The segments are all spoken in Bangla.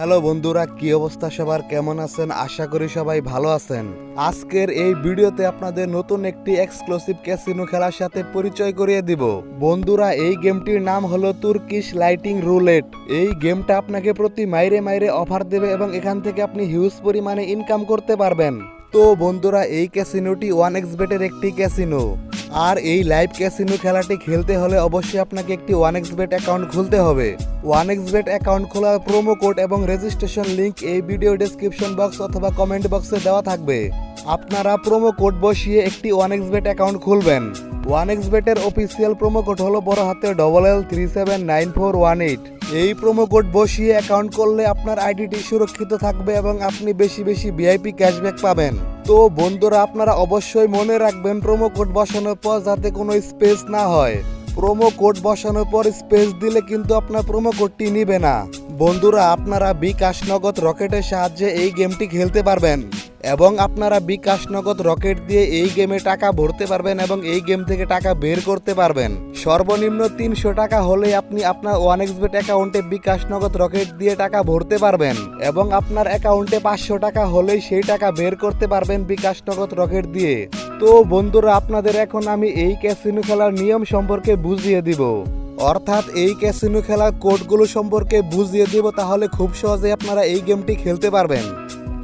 হ্যালো বন্ধুরা, কি অবস্থা সবার? কেমন আছেন? আশা করি সবাই ভালো আছেন। আজকের এই ভিডিওতে আপনাদের নতুন একটি এক্সক্লুসিভ ক্যাসিনো খেলার সাথে পরিচয় করিয়ে দিব। বন্ধুরা, এই গেমটির নাম হলো তুর্কিশ লাইটিং রুলেট। এই গেমটা আপনাকে প্রতি মাইরে মাইরে অফার দেবে এবং এখান থেকে আপনি হিউজ পরিমাণে ইনকাম করতে পারবেন। তো বন্ধুরা, এই ক্যাসিনোটি ওয়ান এক্স বেটের একটি ক্যাসিনো আর এই লাইভ ক্যাসিনো খেলাটি খেলতে হলে অবশ্যই আপনাকে একটি ওয়ান এক্স বেট অ্যাকাউন্ট খুলতে হবে। ওয়ান এক্স বেট অ্যাকাউন্ট খোলার প্রোমো কোড এবং রেজিস্ট্রেশন লিঙ্ক এই ভিডিও ডেসক্রিপশন বক্স অথবা কমেন্ট বক্সে দেওয়া থাকবে। আপনারা প্রোমো কোড বসিয়ে একটি ওয়ান এক্স বেট অ্যাকাউন্ট খুলবেন। ওয়ান এক্স বেটের অফিসিয়াল প্রোমো কোড হলো বড় হাতে double L three seven nine four one eight এই প্রোমো কোড বসিয়ে অ্যাকাউন্ট করলে আপনার আইডিটি সুরক্ষিত থাকবে এবং আপনি বেশি বেশি ভিআইপি ক্যাশব্যাক পাবেন। তো বন্ধুরা, আপনারা অবশ্যই মনে রাখবেন প্রোমো কোড বসানোর পর যাতে কোনো স্পেস না হয়। প্রোমো কোড বসানোর পর স্পেস দিলে কিন্তু আপনার প্রোমো কোডটি নিবে না। বন্ধুরা, আপনারা বিকাশ নগদ রকেটের সাহায্যে এই গেমটি খেলতে পারবেন। এবং আপনারা বিকাশ নগদ রকেট দিয়ে এই গেমে টাকা ভরতে পারবেন এবং এই গেম থেকে টাকা বের করতে পারবেন। সর্বনিম্ন তিনশো টাকা হলেই আপনি আপনার ওয়ান এক্সবেট অ্যাকাউন্টে বিকাশ নগদ রকেট দিয়ে টাকা ভরতে পারবেন এবং আপনার অ্যাকাউন্টে পাঁচশো টাকা হলেই সেই টাকা বের করতে পারবেন বিকাশ নগদ রকেট দিয়ে। তো বন্ধুরা, আপনাদের এখন আমি এই ক্যাসিনো খেলার নিয়ম সম্পর্কে বুঝিয়ে দিব। অর্থাৎ এই ক্যাসিনো খেলার কোডগুলো সম্পর্কে বুঝিয়ে দিব, তাহলে খুব সহজে আপনারা এই গেমটি খেলতে পারবেন।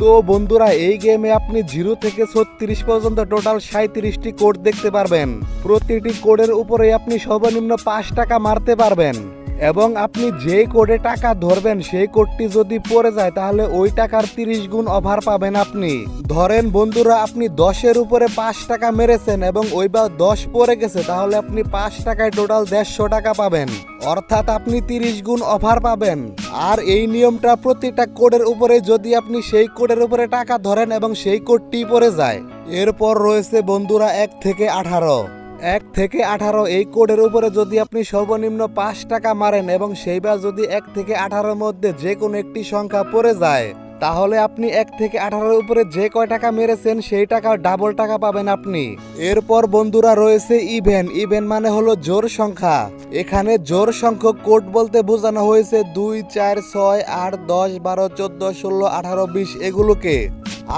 তো বন্ধুরা, এই গেমে আপনি জিরো থেকে ছত্রিশ পর্যন্ত টোটাল সাঁত্রিশটি কোড দেখতে পারবেন। প্রতিটি কোডের উপরে আপনি সর্বনিম্ন পাঁচ টাকা মারতে পারবেন। এবং আপনি যে কোডে টাকা ধরবেন, সেই কোডটি যদি পড়ে যায়, তাহলে ওই টাকার তিরিশ গুণ অফার পাবেন আপনি। ধরেন বন্ধুরা, আপনি দশের উপরে পাঁচ টাকা মেরেছেন এবং ওই বা দশ পড়ে গেছে, তাহলে আপনি পাঁচ টাকায় টোটাল দেড়শো টাকা পাবেন। অর্থাৎ আপনি তিরিশ গুণ অফার পাবেন। আর এই নিয়মটা প্রতিটা কোডের উপরে, যদি আপনি সেই কোডের উপরে টাকা ধরেন এবং সেই কোডটি পড়ে যায়। এরপর রয়েছে বন্ধুরা, এক থেকে আঠারো। এক থেকে আঠারো এই কোডের উপরে যদি আপনি সর্বনিম্ন পাঁচ টাকা মারেন এবং সেইবার যদি এক থেকে আঠারোর মধ্যে যে কোনো একটি সংখ্যা পড়ে যায়, তাহলে আপনি এক থেকে আঠারোর উপরে যে কয় টাকা মেরেছেন সেই টাকা ডাবল টাকা পাবেন আপনি। এরপর বন্ধুরা রয়েছে ইভেন ইভেন মানে হলো জোর সংখ্যা। এখানে জোর সংখ্যক কোড বলতে বোঝানো হয়েছে দুই, চার, ছয়, আট, দশ, বারো, চোদ্দ, ষোলো, আঠারো, বিশ এগুলোকে।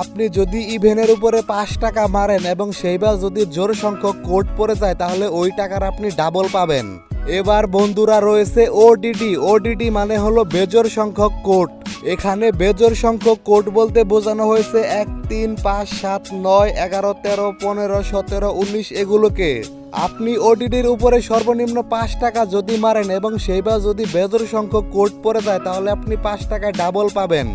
আপনি যদি ইভেনের উপরে পাঁচ টাকা মারেন এবং সেইবার যদি জোর সংখ্যক কোড পড়ে যায়, তাহলে ওই টাকার আপনি ডাবল পাবেন। এবার বন্ধুরা রয়েছে ওডিডি ওডিডি মানে হলো বেজোর সংখ্যক কোড এখানে বেজোর সংখ্যক কোড বলতে বোঝানো হয়েছে এক, তিন, পাঁচ, সাত, নয়, এগারো, তেরো, পনেরো, সতেরো, উনিশ, এগুলোকে। আপনি ওডিডির উপরে সর্বনিম্ন পাঁচ টাকা যদি মারেন এবং সেইবার যদি বেজোর সংখ্যক কোড পড়ে যায়, তাহলে আপনি পাঁচ টাকা ডাবল পাবেন।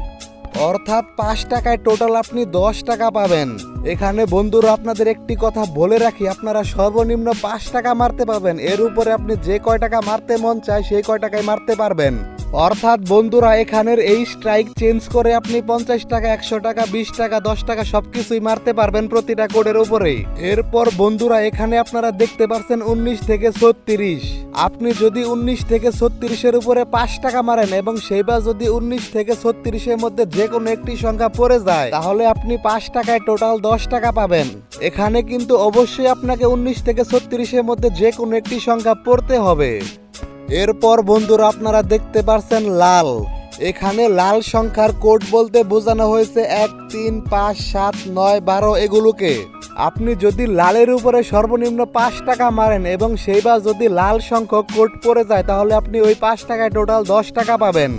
অর্থাৎ পাঁচ টাকায় টোটাল আপনি দশ টাকা পাবেন। এখানে বন্ধুরা, আপনাদের একটি কথা বলে রাখি, আপনারা সর্বনিম্ন পাঁচ টাকা মারতে পাবেন এর উপরে আপনি যে কয় টাকা মারতে মন চায়, সেই কয় টাকায় মারতে পারবেন। অর্থাৎ বন্ধুরা, এখানের এই স্ট্রাইক চেঞ্জ করে আপনি পঞ্চাশ টাকা, একশো টাকা, বিশ টাকা, দশ টাকা সবকিছুই মারতে পারবেন প্রতিটা কোডের উপরে এরপর বন্ধুরা, এখানে আপনারা দেখতে পাচ্ছেন উনিশ থেকে ছত্রিশ। আপনি যদি উনিশ থেকে ছত্রিশের উপরে পাঁচ টাকা মারেন এবং সেইবার যদি উনিশ থেকে ছত্রিশের মধ্যে যে কোনো একটি সংখ্যা পড়ে যায়, তাহলে আপনি পাঁচ টাকায় টোটাল দশ টাকা পাবেন। এখানে কিন্তু অবশ্যই আপনাকে উনিশ থেকে ছত্রিশের মধ্যে যে কোনো একটি সংখ্যা পড়তে হবে। এরপর বন্ধুরা আপনারা দেখতে পারছেন লাল। এখানে লাল সংখ্যার কোড বলতে বোঝানো হয়েছে এক, তিন, পাঁচ, সাত, নয়, বারো এগুলোকে। আপনি যদি লালের উপরে সর্বনিম্ন পাঁচ টাকা মারেন এবং সেইবার যদি লাল সংখ্যক কোড পড়ে যায়, তাহলে আপনি ওই পাঁচ টাকায় টোটাল দশ টাকা পাবেন।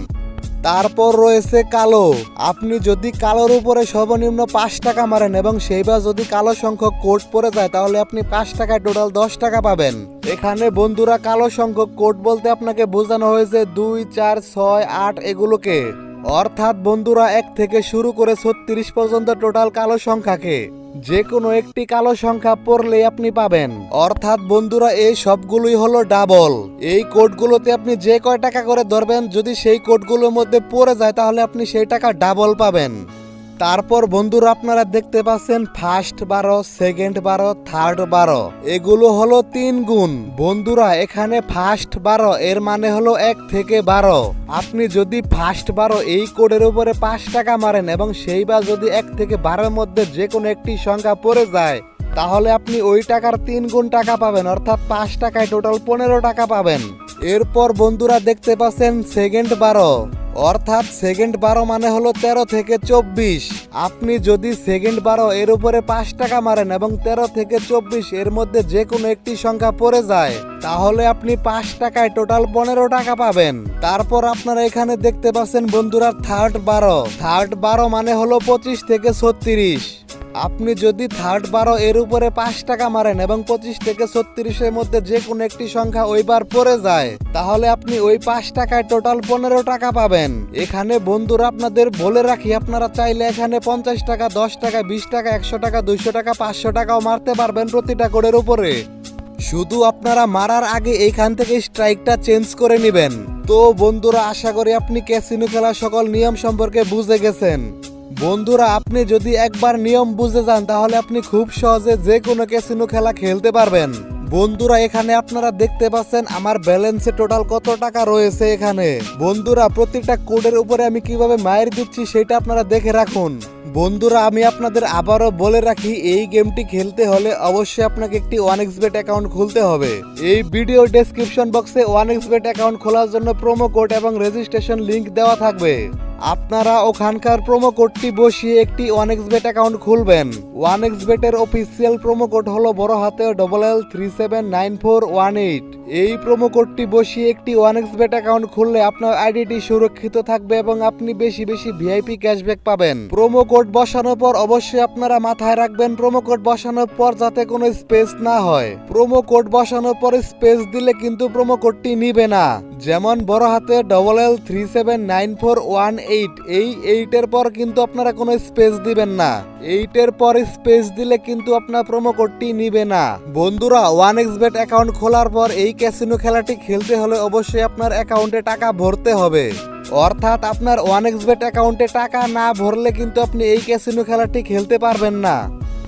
তারপর রয়েছে কালো। আপনি যদি কালোর উপরে সর্বনিম্ন পাঁচ টাকা মারেন এবং সেইবার যদি কালো সংখ্যক কোড পরে যায়, তাহলে আপনি পাঁচ টাকায় টোটাল দশ টাকা পাবেন। এখানে বন্ধুরা, কালো সংখ্যক কোড বলতে আপনাকে বোঝানো হয়েছে দুই, চার, ছয়, আট এগুলোকে। অর্থাৎ বন্ধুরা, এক থেকে শুরু করে ছত্রিশ পর্যন্ত টোটাল কালো সংখ্যাকে যে কোনো একটি কালো সংখ্যা পড়লে আপনি পাবেন। অর্থাৎ বন্ধুরা, এই সবগুলোই হলো ডাবল। এই কোডগুলোতে আপনি যে কয় টাকা করে ধরবেন, যদি সেই কোডগুলোর মধ্যে পড়ে যায়, তাহলে আপনি সেই টাকা ডাবল পাবেন। তারপর বন্ধুরা আপনারা দেখতে পাচ্ছেন ফার্স্ট বারো সেকেন্ড বারো থার্ড বারো। এগুলো হলো তিন গুণ। বন্ধুরা, এখানে ফার্স্ট বারো, এর মানে হলো এক থেকে বারো। আপনি যদি ফার্স্ট বারো এই কোডের উপরে পাঁচ টাকা মারেন এবং সেইবার যদি এক থেকে বারোর মধ্যে যে কোনো একটি সংখ্যা পড়ে যায়, তাহলে আপনি ওই টাকার তিন গুণ টাকা পাবেন। অর্থাৎ পাঁচ টাকায় টোটাল পনেরো টাকা পাবেন। এরপর বন্ধুরা দেখতে পাচ্ছেন সেকেন্ড বারো। অর্থাৎ সেকেন্ড বারো মানে হলো তেরো থেকে চব্বিশ। আপনি যদি সেকেন্ড বারো এর উপরে পাঁচ টাকা মারেন এবং তেরো থেকে চব্বিশ এর মধ্যে যে কোনো একটি সংখ্যা পড়ে যায়, তাহলে আপনি পাঁচ টাকায় টোটাল পনেরো টাকা পাবেন। তারপর আপনারা এখানে দেখতে পাচ্ছেন বন্ধুরা থার্ড বারো। থার্ড বারো মানে হলো পঁচিশ থেকে ছত্রিশ। আপনি যদি থার্ড বারো এর উপরে পাঁচ টাকা মারেন এবং পঁচিশ থেকে ছত্রিশের মধ্যে যে কোনো একটি সংখ্যা ওইবার পড়ে যায়, তাহলে আপনি ওই পাঁচ টাকায় টোটাল পনেরো টাকা পাবেন। এখানে বন্ধুরা আপনাদের বলে রাখি, আপনারা চাইলে এখানে পঞ্চাশ টাকা, দশ টাকা, বিশ টাকা, একশো টাকা, দুইশো টাকা, পাঁচশো টাকাও মারতে পারবেন প্রতিটা কোডের উপরে। শুধু আপনারা মারার আগে এইখান থেকে স্ট্রাইকটা চেঞ্জ করে নেবেন। তো বন্ধুরা, আশা করি আপনি ক্যাসিনো খেলার সকল নিয়ম সম্পর্কে বুঝে গেছেন। বন্ধুরা, আপনি যদি একবার নিয়ম বুঝে যান, তাহলে আপনি খুব সহজে যে কোনো ক্যাসিনো খেলা খেলতে পারবেন। বন্ধুরা, এখানে আপনারা দেখতে পাচ্ছেন আমার ব্যালেন্সে টোটাল কত টাকা রয়েছে এখানে। বন্ধুরা প্রত্যেকটা কোডের উপরে আমি কীভাবে মায়ের দিচ্ছি সেটা আপনারা দেখে রাখুন। বন্ধুরা, আমি আপনাদের আবারও বলে রাখি, এই গেমটি খেলতে হলে অবশ্যই আপনাকে একটি ওয়ান এক্স বেট অ্যাকাউন্ট খুলতে হবে। এই ভিডিও ডেসক্রিপশন বক্সে ওয়ান এক্স বেট অ্যাকাউন্ট খোলার জন্য প্রোমো কোড এবং রেজিস্ট্রেশন লিংক দেওয়া থাকবে। আপনারা ওখানকার প্রোমো কোডটি বসিয়ে একটি ওয়ান এক্স বেট অ্যাকাউন্ট খুলবেন। ওয়ান এক্স বেটের অফিসিয়াল প্রোমো কোড হলো বড় হাতে double L three seven nine four one eight এই প্রোমো কোডটি বসিয়ে একটি ওয়ান এক্স বেট অ্যাকাউন্ট খুললে আপনার আইডিটি সুরক্ষিত থাকবে এবং আপনি বেশি বেশি ভিআইপি ক্যাশব্যাক পাবেন। প্রোমো কোড বসানোর পর অবশ্যই আপনারা মাথায় রাখবেন প্রোমো কোড বসানোর পর যাতে কোনো স্পেস না হয়। প্রোমো কোড বসানোর পর স্পেস দিলে কিন্তু প্রোমো কোডটি নিবে না। যেমন বড় হাতে double L three seven nine four one eight এই এইটের পর কিন্তু আপনারা কোনো স্পেস দিবেন না। এইটের পর স্পেস দিলে কিন্তু আপনার প্রোমো কোডটি নিবে না। বন্ধুরা ওয়ান এক্স বেট অ্যাকাউন্ট খোলার পর এই ক্যাসিনো খেলাটি খেলতে হলে অবশ্যই আপনার অ্যাকাউন্টে টাকা ভরতে হবে। অর্থাৎ আপনার ওয়ান এক্স বেট অ্যাকাউন্টে টাকা না ভরলে কিন্তু আপনি এই ক্যাসিনো খেলাটি খেলতে পারবেন না।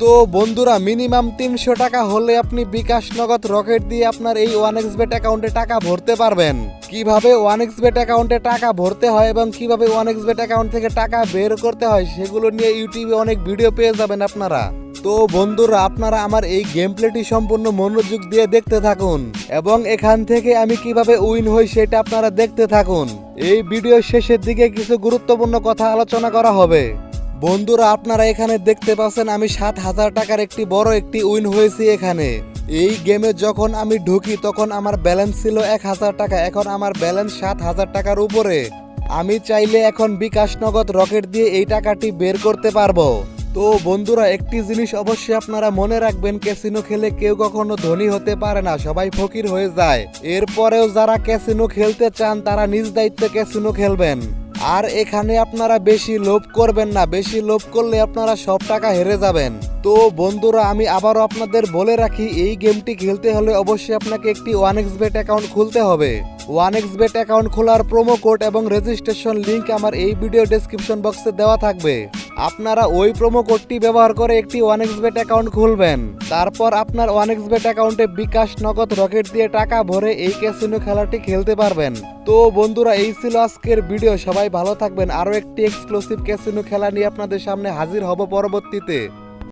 তো বন্ধুরা, মিনিমাম তিনশো টাকা হলে আপনি বিকাশ নগদ রকেট দিয়ে আপনার এই ওয়ান এক্স বেট অ্যাকাউন্টে টাকা ভরতে পারবেন। কীভাবে ওয়ান এক্স বেট অ্যাকাউন্টে টাকা ভরতে হয় এবং কীভাবে ওয়ান এক্স বেট অ্যাকাউন্ট থেকে টাকা বের করতে হয়, সেগুলো নিয়ে ইউটিউবে অনেক ভিডিও পেয়ে যাবেন আপনারা। তো বন্ধুরা, আপনারা আমার এই গেম প্লেটি সম্পূর্ণ মনোযোগ দিয়ে দেখতে থাকুন এবং এখান থেকে আমি কীভাবে উইন হই সেটা আপনারা দেখতে থাকুন। এই ভিডিও শেষের দিকে কিছু গুরুত্বপূর্ণ কথা আলোচনা করা হবে। বন্ধুরা, আপনারা এখানে দেখতে পাচ্ছেন আমি সাত হাজার টাকার একটি বড় একটি উইন হয়েছি এখানে। এই গেমে যখন আমি ঢুকি, তখন আমার ব্যালেন্স ছিল এক হাজার টাকা। এখন আমার ব্যালেন্স সাত হাজার টাকার উপরে। আমি চাইলে এখন বিকাশ নগদ রকেট দিয়ে এই টাকাটি বের করতে পারব। তো বন্ধুরা, একটি জিনিস অবশ্যই আপনারা মনে রাখবেন, ক্যাসিনো খেলে কেউ কখনো ধনী হতে পারে না, সবাই ফকির হয়ে যায়। এরপরেও যারা ক্যাসিনো খেলতে চান, তারা নিজ দায়িত্বে ক্যাসিনো খেলবেন। আর এখানে আপনারা বেশি লোভ করবেন না, বেশি লোভ করলে আপনারা সব টাকা হেরে যাবেন। তো বন্ধুরা, আমি আবারও আপনাদের বলে রাখি, এই গেমটি খেলতে হলে অবশ্যই আপনাকে একটি ওয়ান এক্স বেট অ্যাকাউন্ট খুলতে হবে। ওয়ান এক্স বেট অ্যাকাউন্ট খোলার প্রোমো কোড এবং রেজিস্ট্রেশন লিঙ্ক আমার এই ভিডিও ডেসক্রিপশন বক্সে দেওয়া থাকবে। আপনারা ওই প্রোমো কোডটি ব্যবহার করে একটি ওয়ান এক্স বেট অ্যাকাউন্ট খুলবেন। তারপর আপনার ওয়ান এক্স বেট অ্যাকাউন্টে বিকাশ নগদ রকেট দিয়ে টাকা ভরে এই ক্যাসিনো খেলাটি খেলতে পারবেন। তো বন্ধুরা, এই ছিল আজকের ভিডিও সবাই ভালো থাকবেন। আরও একটি এক্সক্লুসিভ ক্যাসিনো খেলা নিয়ে আপনাদের সামনে হাজির হব পরবর্তীতে।